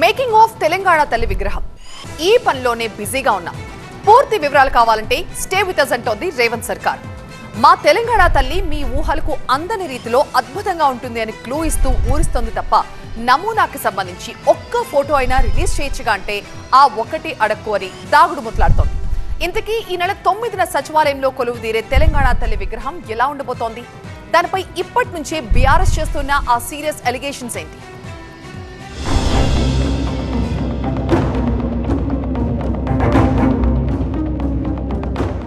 Making of Telangana తల్లి విగ్రహం. ఈ పనిలోనే బిజీగా ఉన్నాం. పూర్తి వివరాలు కావాలంటే స్టే విత్ అస్ అంటోంది రేవంత్ సర్కార్. మా తెలంగాణ తల్లి మీ ఊహలకు అందని రీతిలో అద్భుతంగా ఉంటుంది అని క్లూ ఇస్తూ ఊరిస్తోంది తప్ప నమూనాకి సంబంధించి ఒక్క ఫోటో అయినా రిలీజ్ చేయొచ్చుగా అంటే ఆ ఒక్కటి అడక్కు అని దాగుడు ముట్లాడుతోంది. ఇంతకీ ఈ నెల తొమ్మిదిన సచివాలయంలో కొలువు తీరే తెలంగాణ తల్లి విగ్రహం ఎలా ఉండబోతోంది? దానిపై ఇప్పటి నుంచే బీఆర్ఎస్ చేస్తున్న ఆ సీరియస్ ఎలిగేషన్స్ ఏంటి?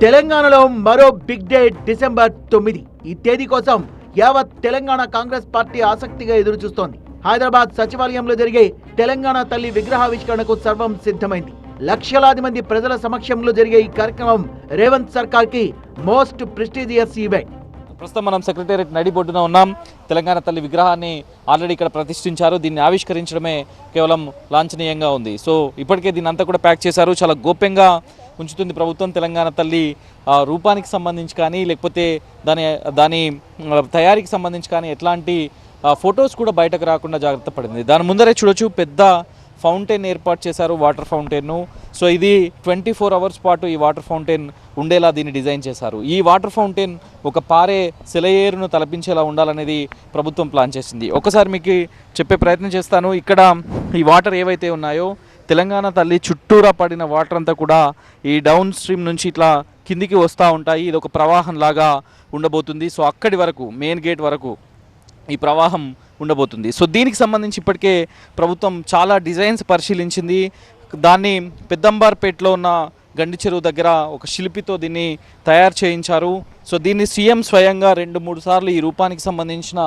తెలంగాణలో మరో బిగ్ డే డిసెంబర్ తొమ్మిది. ఈ తేదీ కోసం యావత్ తెలంగాణ కాంగ్రెస్ పార్టీ ఆసక్తిగా ఎదురు చూస్తోంది హైదరాబాద్ సచివాలయంలో జరిగే తెలంగాణ తల్లి విగ్రహావిష్కరణకు సర్వం సిద్ధమైంది. లక్షలాది మంది ప్రజల సమక్షంలో జరిగే ఈ కార్యక్రమం రేవంత్ సర్కార్కి మోస్ట్ ప్రెస్టీజియస్ ఈవెంట్. ప్రస్తుతం మనం సెక్రటేరియట్ నడిబొడ్డున ఉన్నాం. తెలంగాణ తల్లి విగ్రహాన్ని ఆల్రెడీ ఇక్కడ ప్రతిష్ఠించారు. దీన్ని ఆవిష్కరించడమే కేవలం లాంఛనీయంగా ఉంది. సో ఇప్పటికే దీన్ని అంతా కూడా ప్యాక్ చేశారు. చాలా గోప్యంగా ఉంచుతుంది ప్రభుత్వం తెలంగాణ తల్లి రూపానికి సంబంధించి కానీ లేకపోతే దాని దాని తయారీకి సంబంధించి కానీ ఎట్లాంటి ఫొటోస్ కూడా బయటకు రాకుండా జాగ్రత్త పడింది. దాని ముందరే చూడొచ్చు పెద్ద ఫౌంటైన్ ఏర్పాటు చేశారు వాటర్ ఫౌంటైన్ను. సో ఇది ట్వంటీ ఫోర్ అవర్స్ పాటు ఈ వాటర్ ఫౌంటైన్ ఉండేలా దీన్ని డిజైన్ చేశారు. ఈ వాటర్ ఫౌంటైన్ ఒక పారే సెలయేరును తలపించేలా ఉండాలనేది ప్రభుత్వం ప్లాన్ చేసింది. ఒకసారి మీకు చెప్పే ప్రయత్నం చేస్తాను. ఇక్కడ ఈ వాటర్ ఏవైతే ఉన్నాయో తెలంగాణ తల్లి చుట్టూరా పడిన వాటర్ అంతా కూడా ఈ డౌన్ స్ట్రీమ్ నుంచి ఇట్లా కిందికి వస్తూ ఉంటాయి. ఇది ఒక ప్రవాహం లాగా ఉండబోతుంది. సో అక్కడి వరకు మెయిన్ గేట్ వరకు ఈ ప్రవాహం ఉండబోతుంది. సో దీనికి సంబంధించి ఇప్పటికే ప్రభుత్వం చాలా డిజైన్స్ పరిశీలించింది. దాన్ని పెద్దంబార్పేటలో ఉన్న గండి చెరువు దగ్గర ఒక శిల్పితో దీన్ని తయారు చేయించారు. సో దీన్ని సీఎం స్వయంగా రెండు మూడు సార్లు ఈ రూపానికి సంబంధించిన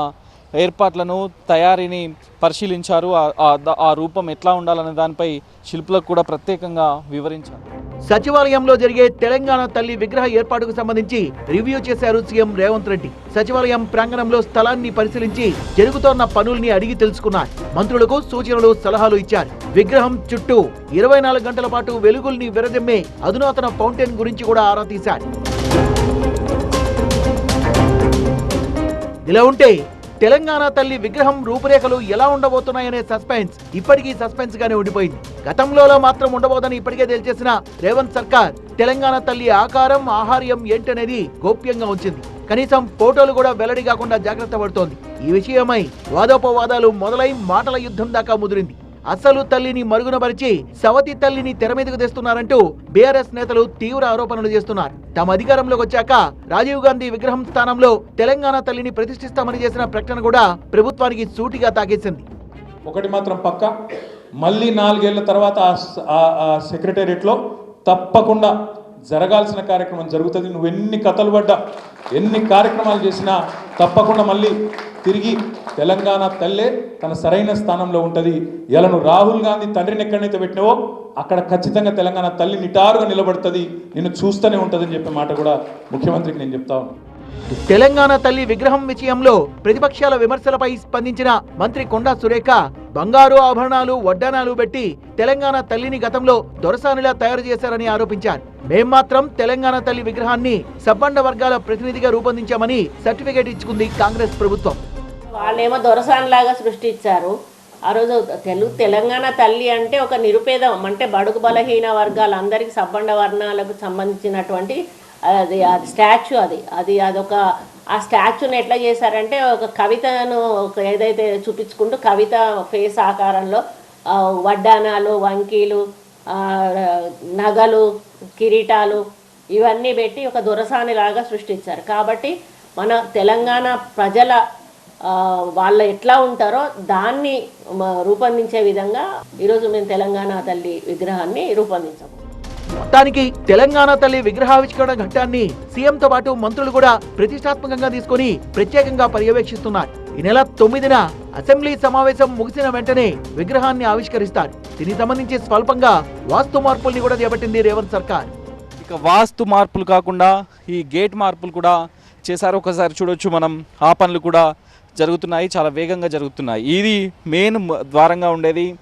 ఏర్పాట్లను తయారీని పరిశీలించారు. ఆ- ఆ- రూపం ఎట్లా ఉండాలనే దానిపై శిల్పులకు కూడా ప్రత్యేకంగా వివరించారు. సచివాలయంలో జరిగే తెలంగాణ తల్లి విగ్రహ ఏర్పాటుకు సంబంధించి రివ్యూ చేశారు సీఎం రేవంత్ రెడ్డి. సచివాలయం ప్రాంగణంలో స్థలాన్ని పరిశీలించి జరుగుతోన్న పనుల్ని అడిగి తెలుసుకున్నారు. మంత్రులకు సూచనలు సలహాలు ఇచ్చారు. విగ్రహం చుట్టూ ఇరవై నాలుగు గంటల పాటు వెలుగుల్ని విరజమ్మే అధునాతన ఫౌంటైన్ గురించి కూడా ఆరా తీశారు. ఇలా ఉంటే తెలంగాణ తల్లి విగ్రహం రూపురేఖలు ఎలా ఉండబోతున్నాయనే సస్పెన్స్ ఇప్పటికీ సస్పెన్స్ గానే ఉండిపోయింది. గతంలో మాత్రం ఉండబోదని ఇప్పటికే తేల్చేసిన రేవంత్ సర్కార్ తెలంగాణ తల్లి ఆకారం ఆహార్యం ఏంటనేది గోప్యంగా ఉంచింది. కనీసం ఫోటోలు కూడా వెల్లడి కాకుండా జాగ్రత్త పడుతోంది. ఈ విషయమై వాదోపవాదాలు మొదలై మాటల యుద్ధం దాకా ముదిరింది. అసలు తల్లిని మరుగునపరిచి సవతి తల్లిని తెర మీదకు తెస్తున్నారంటూ బీఆర్ఎస్ నేతలు తీవ్ర ఆరోపణలు చేస్తున్నారు. తమ అధికారంలోకి వచ్చాక రాజీవ్ గాంధీ విగ్రహం స్థానంలో తెలంగాణ తల్లిని ప్రతిష్ఠిస్తామని చేసిన ప్రకటన కూడా ప్రభుత్వానికి సూటిగా తాకేసింది. ఒకటి మాత్రం పక్క. మళ్ళీ నాలుగేళ్ళ తర్వాత ఆ సెక్రటేరియట్లో తప్పకుండా జరగాల్సిన కార్యక్రమం జరుగుతుంది. నువ్వు ఎన్ని కథలు పడ్డా ఎన్ని కార్యక్రమాలు చేసినా తప్పకుండా మళ్ళీ తిరిగి తెలంగాణ తల్లే తన సరైన స్థానంలో ఉంటుంది. ఎలను రాహుల్ గాంధీ తండ్రిని ఎక్కడైతే పెట్టినవో అక్కడ ఖచ్చితంగా తెలంగాణ తల్లి నిటారుగా నిలబడుతుంది. నిన్ను చూస్తూనే ఉంటుందని చెప్పే మాట కూడా ముఖ్యమంత్రికి నేను చెప్తా తెలంగాణ తల్లి విగ్రహం విషయంలో ప్రతిపక్షాల విమర్శలపై స్పందించిన మంత్రి కొండా సురేఖ బంగారు ఆభరణాలు వడ్డానాలు పెట్టి తెలంగాణ తల్లిని గతంలో దొరసానిలా తయారు చేశారని ఆరోపించారు. మేం మాత్రం తెలంగాణ తల్లి విగ్రహాన్ని సబ్బండ వర్గాల ప్రతినిధిగా రూపొందించామని సర్టిఫికేట్ ఇచ్చుకుంది కాంగ్రెస్ ప్రభుత్వం. వాళ్ళేమో దొరసాన్లాగా సృష్టించారు. ఆ రోజు తెలుగు తెలంగాణ తల్లి అంటే ఒక నిరుపేదం. అంటే బడుగు బలహీన వర్గాలందరికీ సబ్బండ వర్ణాలకు సంబంధించినటువంటి అది అది స్టాచ్యూ అది. అది అదొక ఆ స్టాచ్యూని ఎట్లా చేశారంటే ఒక కవితను ఒక ఏదైతే చూపించుకుంటూ కవిత ఫేస్ ఆకారంలో వడ్డానాలు వంకీలు నగలు కిరీటాలు ఇవన్నీ పెట్టి ఒక దొరసానిలాగా సృష్టించారు. కాబట్టి మన తెలంగాణ ప్రజల వాళ్ళు ఎట్లా ఉంటారో దాన్ని రూపొందించే విధంగా ఈరోజు మేము తెలంగాణ తల్లి విగ్రహాన్ని రూపొందించాము. మొత్తానికి తెలంగాణ తల్లి విగ్రహావిష్కరణ ఘట్టాన్ని సీఎంతో పాటు మంత్రులు కూడా ప్రతిష్టాత్మకంగా తీసుకొని ప్రత్యేకంగా పర్యవేక్షిస్తున్నారు. ఈ నెల తొమ్మిదిన అసెంబ్లీ సమావేశం ముగిసిన వెంటనే విగ్రహాన్ని ఆవిష్కరిస్తారు. దీనికి సంబంధించి స్వల్పంగా వాస్తు మార్పుల్ని కూడా చేపట్టింది రేవంత్ సర్కార్. ఇక వాస్తు మార్పులు కాకుండా ఈ గేట్ మార్పులు కూడా చేశారు. ఒకసారి చూడొచ్చు మనం. ఆ పనులు కూడా జరుగుతున్నాయి చాలా వేగంగా జరుగుతున్నాయి. ఇది మెయిన్ మ- ద్వారంగా ఉండేది.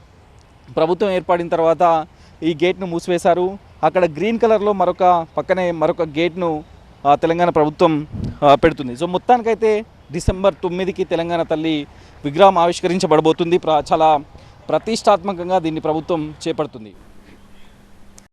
ప్రభుత్వం ఏర్పడిన తర్వాత ఈ గేట్ను మూసివేశారు. అక్కడ గ్రీన్ కలర్లో మరొక పక్కనే మరొక గేట్ను తెలంగాణ ప్రభుత్వం పెడుతుంది. సో మొత్తానికైతే డిసెంబర్ తొమ్మిదికి తెలంగాణ తల్లి విగ్రహం ఆవిష్కరించబడబోతుంది. ప్ర చాలా ప్రతిష్టాత్మకంగా దీన్ని ప్రభుత్వం చేపడుతుంది.